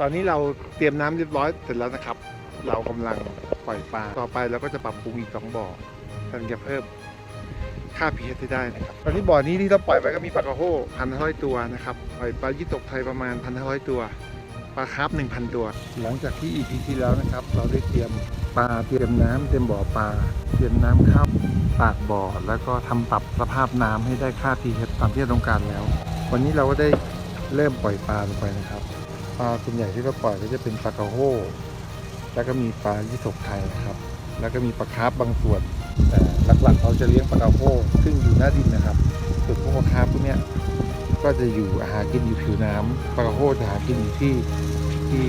ตอนนี้เราเตรียมน้ำเรียบร้อยเสร็จแล้วนะครับ เรากำลังปล่อยปลาต่อไปเราก็จะปรับปรุงอีกสองบ่อกันจะเพิ่มค่า pH ให้ได้นะครับ ตอนนี้บ่อนี้ที่เราปล่อยไปก็มีปลากระโห้พันห้อยตัวนะครับ ปล่อยปลายี่ตกไทยประมาณพันห้อยตัว ปลาคาร์ฟหนึ่งพันตัว หลังจากที่ EP ที่แล้วนะครับ เราได้เตรียมปลาเตรียมน้ำเตรียมบ่อปลา เตรียมน้ำเข้าปากบ่อ แล้วก็ทำปรับสภาพน้ำให้ได้ค่า pH ตามที่เราต้องการแล้ว วันนี้เราก็ได้เริ่มปล่อยปลาลงไปนะครับ ปลาส่วนใหญ่ที่เราปล่อยก็จะเป็นปลากระโหแล้วก็มีปลายี่สกไทยนะครับ แล้วก็มีปลาคาร์ฟบางส่วน แต่หลักๆเราจะเลี้ยงปลากระโหซึ่งอยู่หน้าดินนะครับส่วนพวกปลาคาร์ฟพวกเนี้ยก็จะอยู่หากินอยู่ผิวน้ำปลากระโหจะหากินอยู่ที่ที่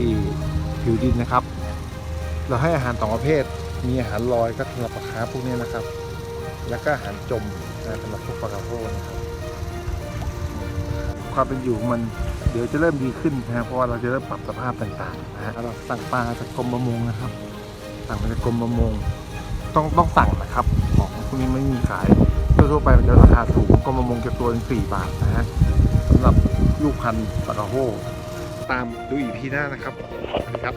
ผิวดินนะครับ เราให้อาหารสองประเภท มีอาหารลอยก็สำหรับปลาคาร์ฟพวกนี้นะครับ แล้วก็อาหารจมสำหรับพวกปลากระโหนะครับ ความเป็นอยู่มัน เดี๋ยวจะเริ่มดีขึ้นนะเพราะว่าเราจะเริ่มปรับสภาพต่างๆนะฮะเราสั่งปลาจากกรมประมงนะครับ สั่งมาจากกรมประมง ต้องต้องสั่งนะครับ ของพวกนี้ไม่มีขายทั่วไปมันจะราคาสูงกรมประมงจะตัวเป็นสี่บาทนะฮะสำหรับลูกพันธุ์ปลากระโฮตามดูอีพีหน้านะครับสวัสดีครับ